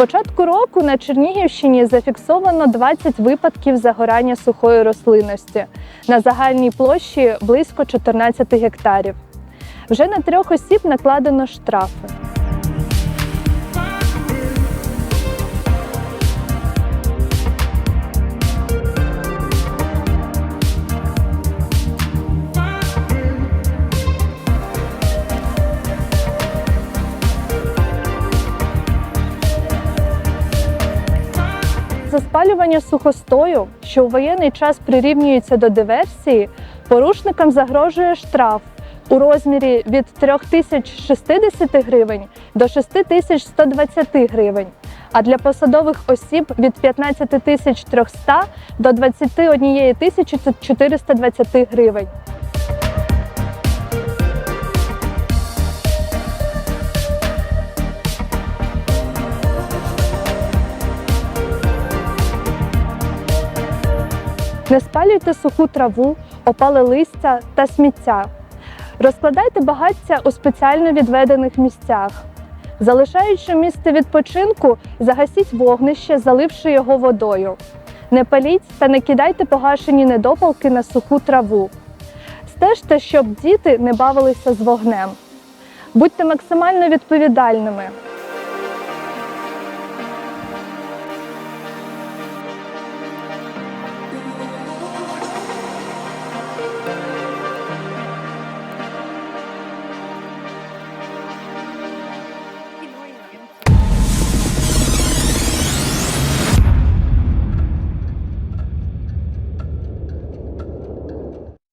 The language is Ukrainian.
початку року на Чернігівщині зафіксовано 20 випадків загорання сухої рослинності на загальній площі близько 14 гектарів. Вже на трьох осіб накладено штрафи. За спалювання сухостою, що у воєнний час прирівнюється до диверсії, порушникам загрожує штраф у розмірі від 3060 гривень до 6120 гривень, а для посадових осіб від 15300 до 21 420 гривень. Не спалюйте суху траву, опале листя та сміття. Розкладайте багаття у спеціально відведених місцях. Залишаючи місце відпочинку, загасіть вогнище, заливши його водою. Не паліть та не кидайте погашені недопалки на суху траву. Стежте, щоб діти не бавилися з вогнем. Будьте максимально відповідальними.